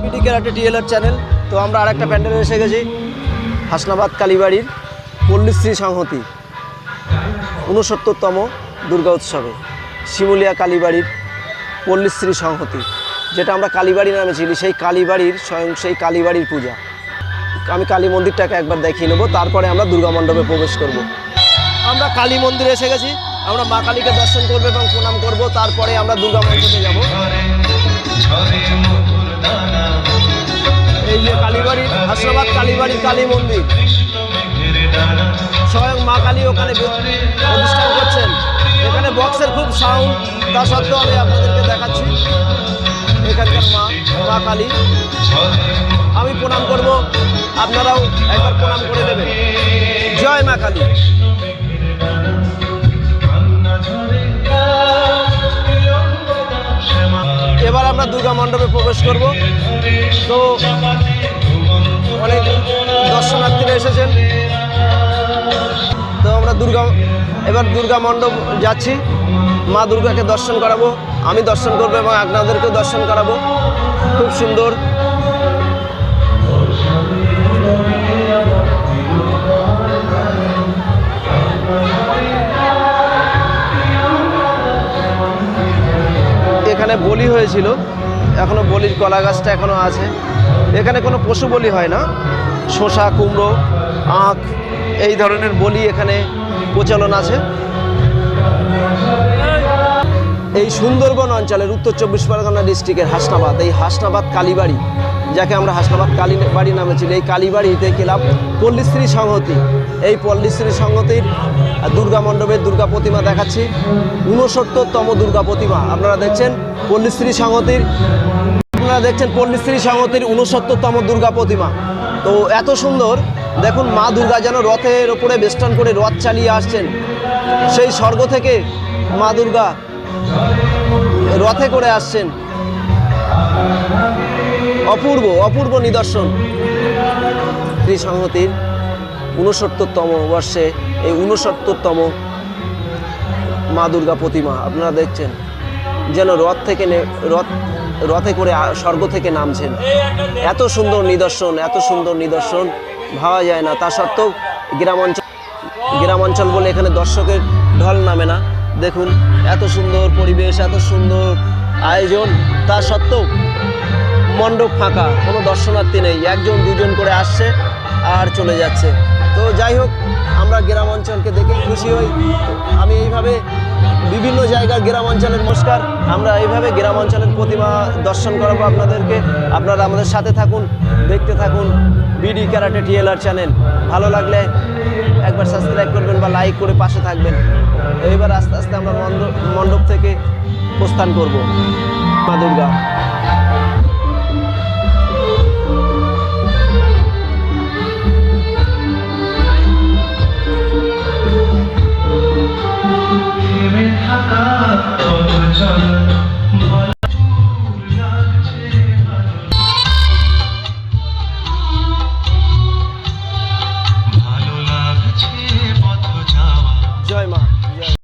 BD karate TLR channel. তো আমরা আর একটা প্যান্ডেলে এসে গেছি, হাসনাবাদ কালীবাড়ির পল্লীশ্রী সংহতি, ঊনসত্তরতম দুর্গা উৎসবে, শিমুলিয়া কালীবাড়ির পল্লীশ্রী সংহতি, যেটা আমরা কালীবাড়ি নামে চিনি, সেই কালীবাড়ির স্বয়ং সেই কালীবাড়ির পূজা। আমি কালী মন্দিরটাকে একবার দেখিয়ে নেব, তারপরে আমরা দুর্গা মণ্ডপে প্রবেশ করব। আমরা কালী মন্দিরে এসে গেছি, আমরা মা কালীকে দর্শন করব এবং প্রণাম করব, তারপরে আমরা দুর্গা মণ্ডপে যাব। কালীবাড়ির হাসনাবাদ কালীবাড়ির কালী মন্দির। স্বয়ং মা কালী ওখানে প্রতিষ্ঠান করছেন। এখানে বক্সের খুব সাউন্ড, তা সত্ত্বেও আমি আপনাদেরকে দেখাচ্ছি। এখানকার মা মা কালী। আমি প্রণাম করব, আপনারাও একবার প্রণাম করে দেবেন জয় মা কালী। এবার আমরা দুর্গা মণ্ডপে প্রবেশ করব। তো এসেছেন। তো আমরা দুর্গা, এবার দুর্গা মণ্ডপ যাচ্ছি। মা দুর্গাকে দর্শন করাবো, আমি দর্শন করব এবং আপনাদেরকেও দর্শন করাবো। খুব সুন্দর। এখানে বলি হয়েছিল, এখনও বলির কলা গাছটা এখনও আছে। এখানে কোনো পশু বলি হয় না। শসা, কুমড়ো, আখ, এই ধরনের বলি এখানে প্রচলন আছে। এই সুন্দরবন অঞ্চলের উত্তর চব্বিশ পরগনা ডিস্ট্রিক্টের হাসনাবাদ, এই হাসনাবাদ কালীবাড়ি, যাকে আমরা হাসনাবাদ কালীবাড়ি নামে ছিল এই কালীবাড়িতে গেলাম পল্লীশ্রী সংহতি। এই পল্লীশ্রী সংহতির দুর্গা মণ্ডপের দুর্গা প্রতিমা দেখাচ্ছি, ঊনসত্তরতম দুর্গা প্রতিমা। আপনারা দেখছেন পল্লীশ্রী সংহতির, আপনারা দেখছেন পল্লীশ্রী সংহতির ঊনসত্তরতম দুর্গা প্রতিমা। তো এত সুন্দর। দেখুন, মা দুর্গা যেন রথের ওপরে বেষ্টন করে রথ চালিয়ে আসছেন। সেই স্বর্গ থেকে মা দুর্গা রথে করে আসছেন। অপূর্ব অপূর্ব নিদর্শন। সংহতির ঊনসত্তরতম বর্ষে এই ঊনসত্তরতম মা দুর্গা প্রতিমা, আপনারা দেখছেন, যেন রথ থেকে রথ রথে করে স্বর্গ থেকে নামছেন। এত সুন্দর নিদর্শন, এত সুন্দর নিদর্শন। ভাবা যায় না। তা সত্ত্বেও গ্রামাঞ্চল গ্রামাঞ্চল বলে এখানে দর্শকের ঢল নামে না। দেখুন, এত সুন্দর পরিবেশ, এত সুন্দর আয়োজন। তা সত্ত্বেও মণ্ডপ ফাঁকা, কোনো দর্শনার্থী নেই। একজন, দুজন করে আসছে আর চলে যাচ্ছে। তো যাই হোক, আমরা গ্রাম অঞ্চলকে দেখে খুশি হই। আমি এইভাবে বিভিন্ন জায়গা গ্রাম অঞ্চলের নমস্কার আমরা এইভাবে গ্রাম অঞ্চলের প্রতিমা দর্শন করাবো আপনাদেরকে। আপনারা আমাদের সাথে থাকুন, দেখতে থাকুন। BD karate TLR channel. ভালো লাগলে একবার সাবস্ক্রাইব করবেন বা লাইক করে পাশে থাকবেন। এইবার আস্তে আস্তে আমরা মণ্ডপ মণ্ডপ থেকে প্রস্থান করব। মা দুর্গা।